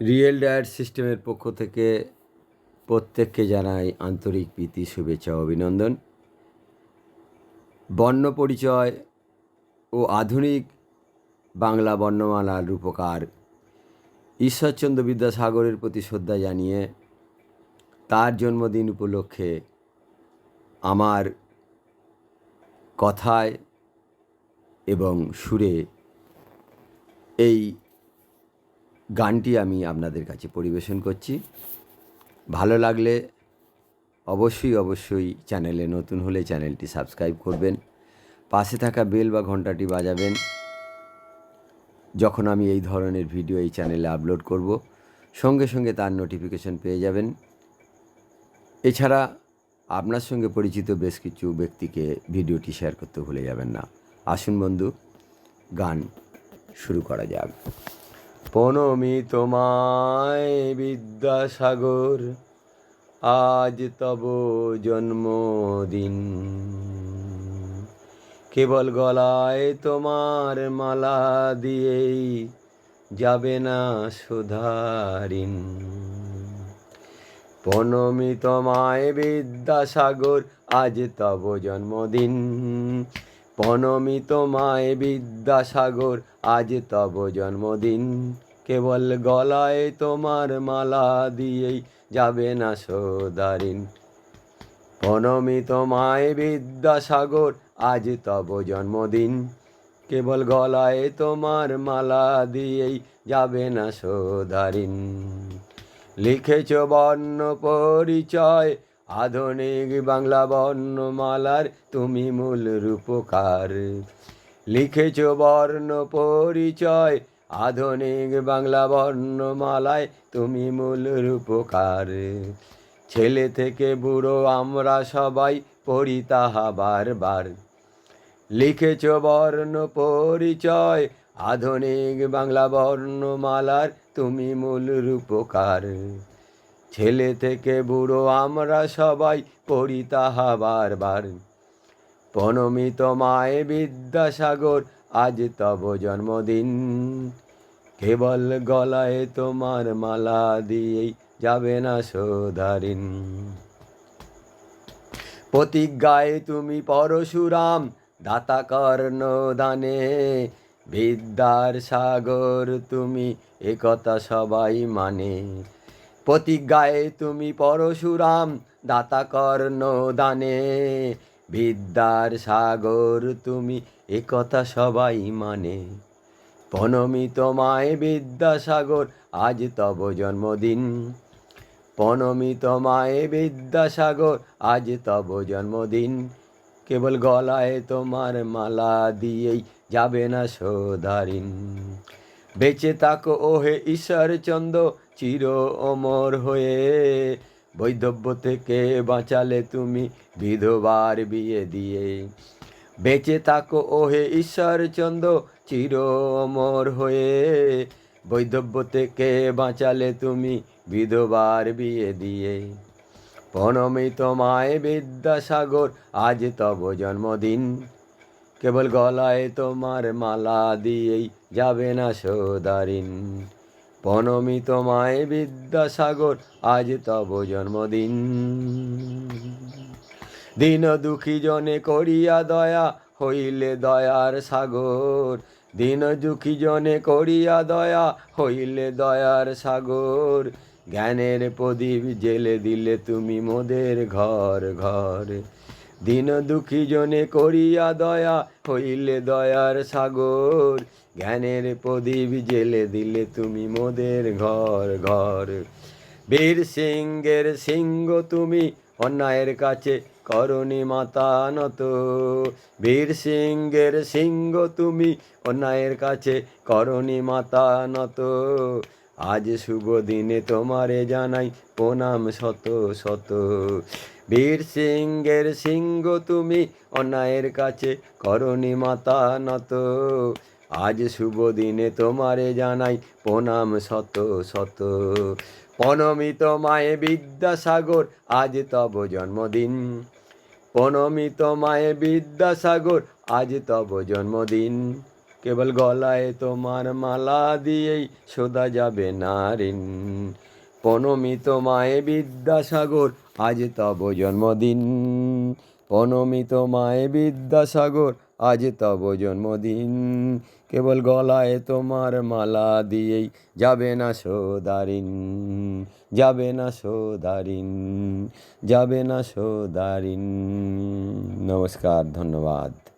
Real diet সিস্টেমের পক্ষ থেকে প্রত্যেককে জানাই আন্তরিক প্রীতি, শুভেচ্ছা, অভিনন্দন। বর্ণ পরিচয় ও আধুনিক বাংলা বর্ণমালার রূপকার ঈশ্বরচন্দ্র বিদ্যাসাগরের প্রতি শ্রদ্ধা জানিয়ে তার জন্মদিন উপলক্ষে আমার কথায় এবং সুরে এই গানটি আমি আপনাদের কাছে পরিবেশন করছি। ভালো লাগলে অবশ্যই অবশ্যই চ্যানেলে নতুন হলে চ্যানেলটি সাবস্ক্রাইব করবেন। পাশে থাকা বেল বা ঘন্টাটি বাজাবেন। যখন আমি এই ধরনের ভিডিও এই চ্যানেলে আপলোড করব, সঙ্গে সঙ্গে তার নোটিফিকেশন পেয়ে যাবেন। এছাড়া আপনার সঙ্গে পরিচিত বেশ কিছু ব্যক্তিকে ভিডিওটি শেয়ার করতে ভুলে যাবেন না। আসুন বন্ধু, গান শুরু করা যাক। প্রণমি তোমায় বিদ্যাসাগর, আজ তব জন্মদিন। কেবল গলায় তোমার মালা দিয়েই যাবে না সুধারিন প্রণমি তোমায় বিদ্যাসাগর, আজ তব জন্মদিন। প্রণমি তোমায় বিদ্যাসাগর, আজ তব জন্মদিন। কেবল গলায় তোমার মালা দিয়েই যাবে না সোদারিন। প্রণমি তোমায় বিদ্যাসাগর, আজ তব জন্মদিন। কেবল গলায় তোমার মালা দিয়েই যাবে না সোধারিন লিখেছ বর্ণ পরিচয় আধুনিক বাংলা বর্ণমালার তুমি মূল রূপকার। লিখেছ বর্ণ পরিচয়, আধুনিক বাংলা বর্ণমালায় তুমি মূল রূপকার। ছেলে থেকে বুড়ো আমরা সবাই পড়ি তাহা বারবার। লিখেছ বর্ণ পরিচয়, আধুনিক বাংলা বর্ণমালার তুমি মূল রূপকার। ছেলে থেকে বুড়ো আমরা সবাই পড়ি তাহা বারবার। প্রণমিত মায়ে বিদ্যাসাগর, আজ তব জন্মদিন। কেবল গলায় তোমার মালা দিয়েই যাবে না সোধারিন। প্রতিজ্ঞায় তুমি পরশুরাম, দাতা কর্ণ দানে বিদ্যার সাগর তুমি একথা সবাই মানে। প্রতিজ্ঞায় তুমি পরশুরাম দাতা কর্ণ দানে বিদ্যার সাগর তুমি, একথা সবাই মানে। প্রণমি তোমায় বিদ্যাসাগর, আজ তব জন্মদিন। প্রণমি তোমায় বিদ্যাসাগর, আজ তব জন্মদিন। কেবল গলায় তোমার মালা দিয়েই যাবে না সোধারিন। বেঁচে থাকো ওহে ঈশ্বরচন্দ্র চির অমর হয়ে বৈধব্য থেকে বাঁচালে তুমি বিধবার বিয়ে দিয়ে। বেঁচে থাকো ওহে ঈশ্বরচন্দ্র, চির অমর হয়ে বৈধব্য থেকে বাঁচালে তুমি বিধবার বিয়ে দিয়ে। প্রণমি তোমায় বিদ্যাসাগর, আজ তব জন্মদিন। কেবল গলায় তোমার মালা দিয়েই যাবে না সোদারিন। প্রণমি তোমায় বিদ্যাসাগর, আজ তব জন্মদিন। দিন দুঃখী জনে করিয়া দয়া, হইলে দয়ার সাগর। দিন দুঃখী জনে করিয়া দয়া, হইলে দয়ার সাগর। জ্ঞানের প্রদীপ জেলে দিলে তুমি মোদের ঘর ঘর। দিন দুঃখী জনে করিয়া দয়া, হইলে দয়ার সাগর। জ্ঞানের প্রদীপ জেলে দিলে তুমি মোদের ঘর ঘর। বীর সিংহের সিংহ তুমি, অন্যায়ের কাছে করণী মাতা নত। বীর সিংহের সিংহ তুমি, অন্যায়ের কাছে করণী মাতা নত। আজ শুভ দিনে তোমারে জানাই প্রণাম শত শত। বীর সিংহের সিংহ তুমি, অন্যায়ের কাছে করণী মাতা নত। আজ শুভ দিনে তোমারে জানাই, প্রণাম শত শত। প্রণমিত মায়ে বিদ্যাসাগর, আজ তব জন্মদিন। প্রণমিত মায়ে বিদ্যাসাগর, আজ তব জন্মদিন। কেবল গলায় তোমার মালা দিয়েই শোধা যাবে না ঋণ প্রণমিত মায়ে বিদ্যাসাগর, আজ তব জন্মদিন। প্রণমিত মায়ে বিদ্যাসাগর, আজ তব জন্মদিন। কেবল গলায় তোমার মালা দিয়েই যাবে না সোদারিন, যাবে না সোদারিন, যাবে না সোদারিন। নমস্কার, ধন্যবাদ।